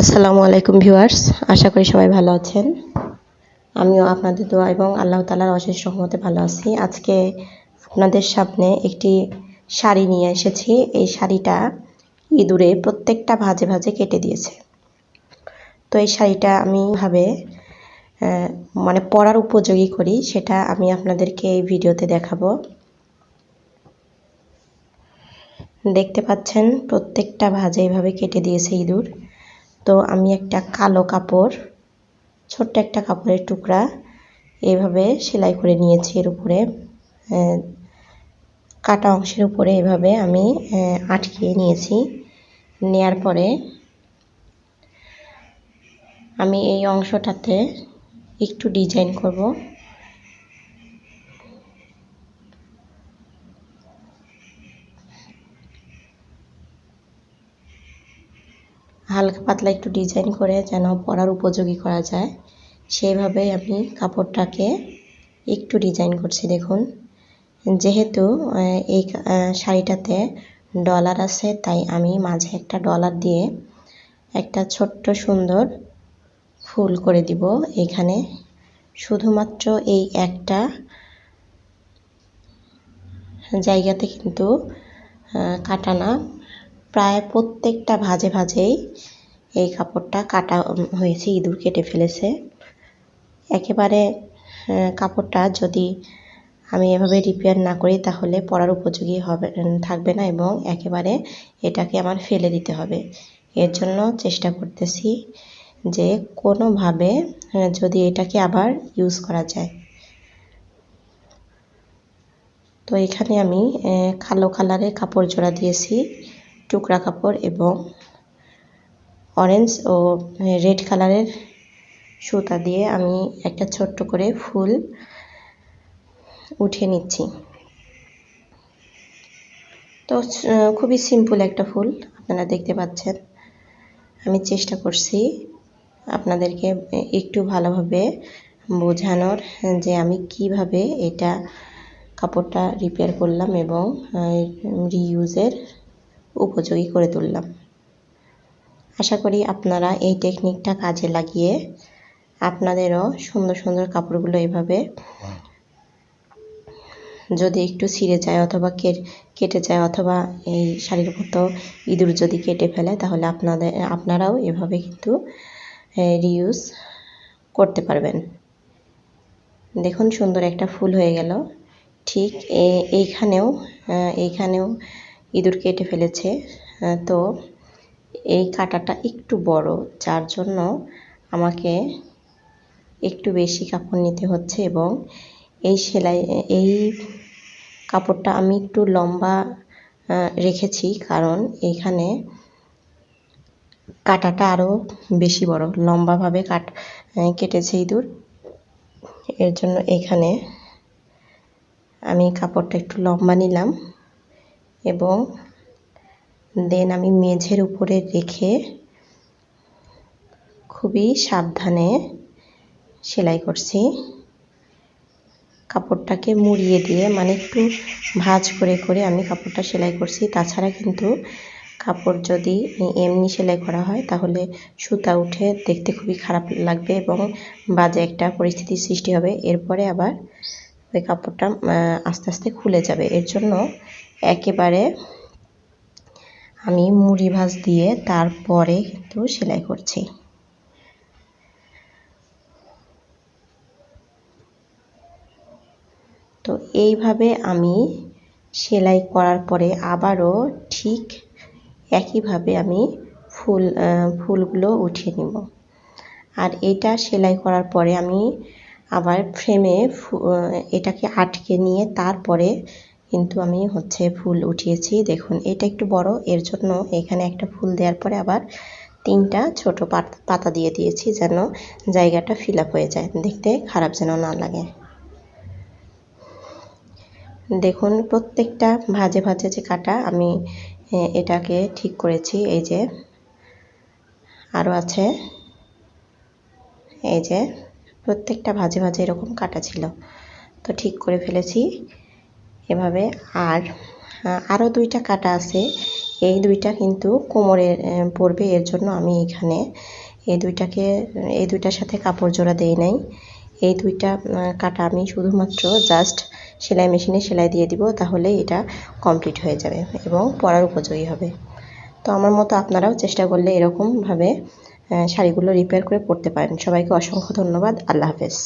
আসসালামু আলাইকুম ভিউয়ার্স, আশা করি সবাই ভালো আছেন। আমিও আপনাদের দোয়া এবং আল্লাহ তালার অশেষ রহমতে ভালো আছি। আজকে আপনাদের সামনে একটি শাড়ি নিয়ে এসেছি। এই শাড়িটা ইঁদুরে প্রত্যেকটা ভাজে ভাজে কেটে দিয়েছে। তো এই শাড়িটা আমি ভাবে মানে পরার উপযোগী করি, সেটা আমি আপনাদেরকে এই ভিডিওতে দেখাবো। দেখতে পাচ্ছেন, প্রত্যেকটা ভাজে এইভাবে কেটে দিয়েছে ইঁদুর। তো আমি একটা কালো কাপড়, ছোট্ট একটা কাপড়ের টুকরা এভাবে সেলাই করে নিয়েছি এর উপরে। কাটা অংশের উপরে এভাবে আমি আটকিয়ে নিয়েছি। নেয়ার পরে আমি এই অংশটাতে একটু ডিজাইন করব। হালকা পাতলা একটু ডিজাইন করে যেন পরার উপযোগী করা যায় সেইভাবেই আমি কাপড়টাকে একটু ডিজাইন করছি দেখুন। যেহেতু এই শাড়িটাতে ডলার আছে তাই আমি মাঝে একটা ডলার দিয়ে একটা ছোট্ট সুন্দর ফুল করে দিব। এখানে শুধুমাত্র এই একটা জায়গাতে কিন্তু আহ, কাটা না প্রায় প্রত্যেকটা ভাজে ভাজেই এই কাপড়টা কাটা হয়েছে, ইঁদুর কেটে ফেলেছে। একেবারে কাপড়টা যদি আমি এভাবে রিপেয়ার না করি তাহলে পরার উপযোগী হবে থাকবে না এবং একেবারে এটাকে আমার ফেলে দিতে হবে। এর জন্য চেষ্টা করতেছি যে কোনোভাবে যদি এটাকে আবার ইউজ করা যায়। তো এখানে আমি কালো কালারের কাপড় জোড়া দিয়েছি। টুকরা কাপড় এবং অরেঞ্জ ও রেড কালারের সুতা দিয়ে আমি একটা ছোট্ট করে ফুল উঠিয়ে নিচ্ছি। তো খুবই সিম্পল একটা ফুল, আপনারা দেখতে পাচ্ছেন। আমি চেষ্টা করছি আপনাদেরকে একটু ভালোভাবে বোঝানোর যে আমি কীভাবে এটা কাপড়টা রিপেয়ার করলাম এবং রিইউজের উপযোগী করে তুললাম। আশা করি আপনারা এই টেকনিকটা কাজে লাগিয়ে আপনাদেরও সুন্দর সুন্দর কাপড়গুলো এভাবে যদি একটু ছিঁড়ে যায় অথবা কেটে যায় অথবা এই শাড়ির মতো ইঁদুর যদি কেটে ফেলে তাহলে আপনাদের, আপনারাও এভাবে কিন্তু রিউজ করতে পারবেন। দেখুন সুন্দর একটা ফুল হয়ে গেল। ঠিক এইখানেও এইখানেও ইঁদুর কেটে ফেলেছে। তো এই কাটাটা একটু বড়, যার জন্য আমাকে একটু বেশি কাপড় নিতে হচ্ছে এবং এই সেলাই, এই কাপড়টা আমি একটু লম্বা রেখেছি কারণ এইখানে কাটাটা আরও বেশি বড়, লম্বাভাবে কাট কেটেছে ইঁদুর। এর জন্য এখানে আমি কাপড়টা একটু লম্বা নিলাম। এবং দেন আমি মেঝের উপরে রেখে খুবই সাবধানে সেলাই করছি। কাপড়টাকে মুড়িয়ে দিয়ে মানে একটু ভাঁজ করে করে আমি কাপড়টা সেলাই করছি। তাছাড়া কিন্তু কাপড় যদি এমনি সেলাই করা হয়, তাহলে সুতা উঠে দেখতে খুবই খারাপ লাগবে এবং বাজে একটা পরিস্থিতির সৃষ্টি হবে। এরপরে আবার ওই কাপড়টা আস্তে আস্তে খুলে যাবে। এর জন্য একেবারে আমি মুড়ি ভাঁজ দিয়ে তারপরে কিন্তু সেলাই করছি। তো এইভাবে আমি সেলাই করার পরে আবারও ঠিক একইভাবে আমি ফুল ফুলগুলো উঠিয়ে নিব। আর এটা সেলাই করার পরে আমি আবার ফ্রেমে এটাকে আটকে নিয়ে তারপরে কিন্তু আমি হচ্ছে ফুল উঠিয়েছি। দেখুন, এটা একটু বড়, এর জন্য এখানে একটা ফুল দেওয়ার পরে আবার তিনটা ছোট পাত- দিয়ে দিয়েছি যেন জায়গাটা ফিল হয়ে যায়। দেখতে খারাপ যেন না লাগে। দেখুন, প্রত্যেকটা ভাজে ভাজে যে কাটা আমি এটাকে ঠিক করেছি। এই যে আরও আছে। এই যে, প্রত্যেকটা ভাজে ভাজে এরকম কাটা ছিল। তো ঠিক করে ফেলেছি। এভাবে। আর আরও দুইটা কাটা আছে। এই দুইটা কিন্তু কোমরে পড়বে। এর জন্য আমি এখানে এই দুইটাকে, এই দুইটার সাথে কাপড় জোড়া দেই নাই। এই দুইটা কাটা আমি শুধুমাত্র জাস্ট সেলাই মেশিনে সেলাই দিয়ে দিব, তাহলে এটা কমপ্লিট হয়ে যাবে এবং পরার উপযোগী হবে। তো আমার মতো আপনারাও চেষ্টা করলে এরকমভাবে শাড়িগুলো রিপেয়ার করে পরতে পারেন। সবাইকে অসংখ্য ধন্যবাদ। আল্লাহ হাফেজ।